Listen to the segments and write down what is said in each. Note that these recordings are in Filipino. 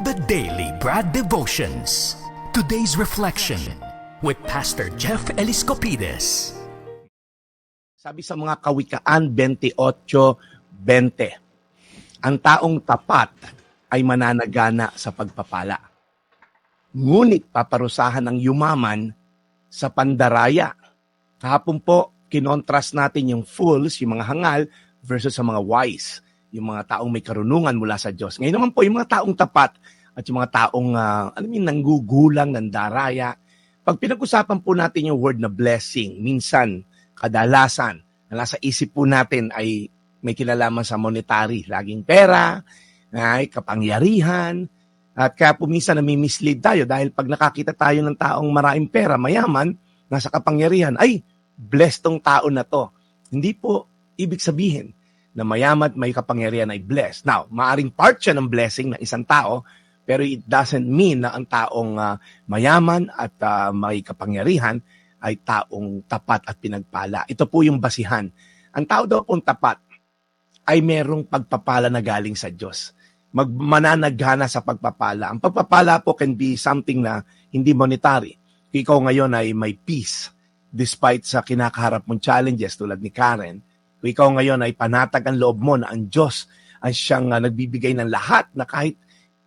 The Daily Brad Devotions. Today's reflection with Pastor Jeff Eliscopides. Sabi sa mga kawikaan 28.20, ang taong tapat ay mananagana sa pagpapala. Ngunit paparusahan ng yumaman sa pandaraya. Kahapon po, kinontrast natin yung fools, yung mga hangal, versus sa mga wise, yung mga taong may karunungan mula sa Diyos. Ngayon naman po, yung mga taong tapat at yung mga taong, uh, alam mo, nanggugulang, nandaraya. Pag pinag-usapan po natin yung word na blessing, minsan, kadalasan, na nasa isip po natin ay may kinalaman sa monetary, laging pera, ay kapangyarihan, at kaya po minsan nami-mislead tayo dahil pag nakakita tayo ng taong maraming pera, mayaman, nasa kapangyarihan, ay, blessed tong tao na to. Hindi po ibig sabihin na mayaman at may kapangyarihan ay blessed. Now, maaring part siya ng blessing ng isang tao, pero it doesn't mean na ang taong uh, mayaman at uh, may kapangyarihan ay taong tapat at pinagpala. Ito po yung basihan. Ang tao daw pong tapat ay merong pagpapala na galing sa Diyos. Magmananaghana sa pagpapala. Ang pagpapala po can be something na hindi monetary. Ikaw ngayon ay may peace despite sa kinakaharap mong challenges tulad ni Karen. Ikaw ngayon ay panatag ang loob mo na ang Diyos ay siyang uh, nagbibigay ng lahat na kahit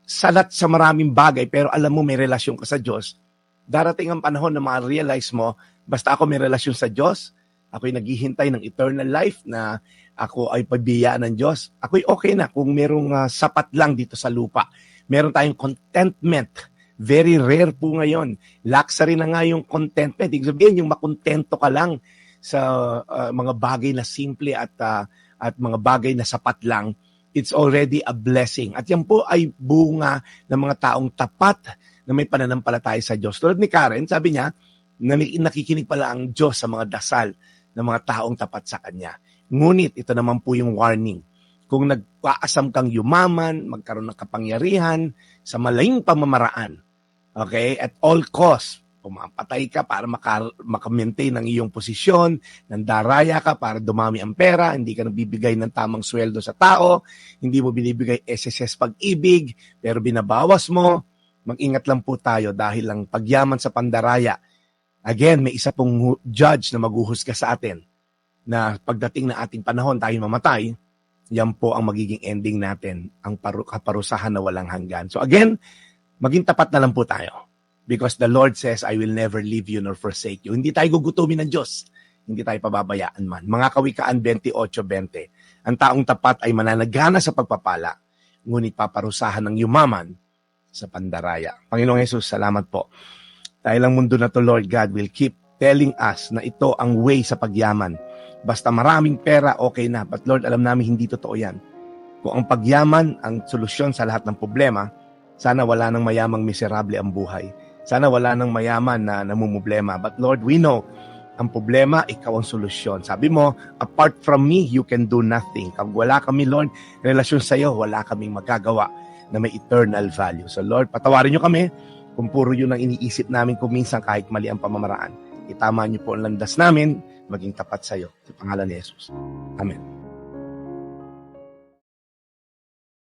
salat sa maraming bagay pero alam mo may relasyon ka sa Diyos, darating ang panahon na ma-realize mo, basta ako may relasyon sa Diyos, ako'y naghihintay ng eternal life na ako ay pabiyaan ng Diyos, ako'y okay na kung merong uh, sapat lang dito sa lupa. Meron tayong contentment. Very rare po ngayon. Luxury na nga yung contentment. Ibig sabihin, yung makontento ka lang sa uh, mga bagay na simple at uh, at mga bagay na sapat lang, it's already a blessing. At yan po ay bunga ng mga taong tapat na may pananampalataya sa Diyos. Tulad ni Karen, sabi niya, na nakikinig pala ang Diyos sa mga dasal ng mga taong tapat sa Kanya. Ngunit, ito naman po yung warning. Kung nagpaasam kang yumaman, magkaroon ng kapangyarihan sa malaying pamamaraan, okay, at all cost, pumapatay ka para maka, maka-maintain ang iyong posisyon, nandaraya ka para dumami ang pera, hindi ka nabibigay ng tamang sweldo sa tao, hindi mo binibigay SSS pag-ibig, pero binabawas mo, mag-ingat lang po tayo dahil lang pagyaman sa pandaraya, again, may isa pong judge na maghuhusga sa atin na pagdating na ating panahon tayo mamatay, yan po ang magiging ending natin, ang paru- kaparusahan na walang hanggan. So again, maging tapat na lang po tayo. Because the Lord says, I will never leave you nor forsake you. Hindi tayo gugutumin ng Diyos. Hindi tayo pababayaan man. Mga kawikaan 28.20. Ang taong tapat ay mananagana sa pagpapala, ngunit paparusahan ng yumaman sa pandaraya. Panginoong Yesus, salamat po. Dahil ang mundo na to, Lord God, will keep telling us na ito ang way sa pagyaman. Basta maraming pera, okay na. But Lord, alam namin hindi totoo yan. Kung ang pagyaman ang solusyon sa lahat ng problema, sana wala nang mayamang miserable ang buhay. Sana wala nang mayaman na namumblema. But Lord, we know, ang problema, ikaw ang solusyon. Sabi mo, apart from me, you can do nothing. Kung wala kami, Lord, relasyon sa iyo, wala kaming magagawa na may eternal value. So Lord, patawarin niyo kami kung puro yun ang iniisip namin kung minsan kahit mali ang pamamaraan. Itama niyo po ang landas namin, maging tapat sa iyo. Sa pangalan ni Jesus. Amen.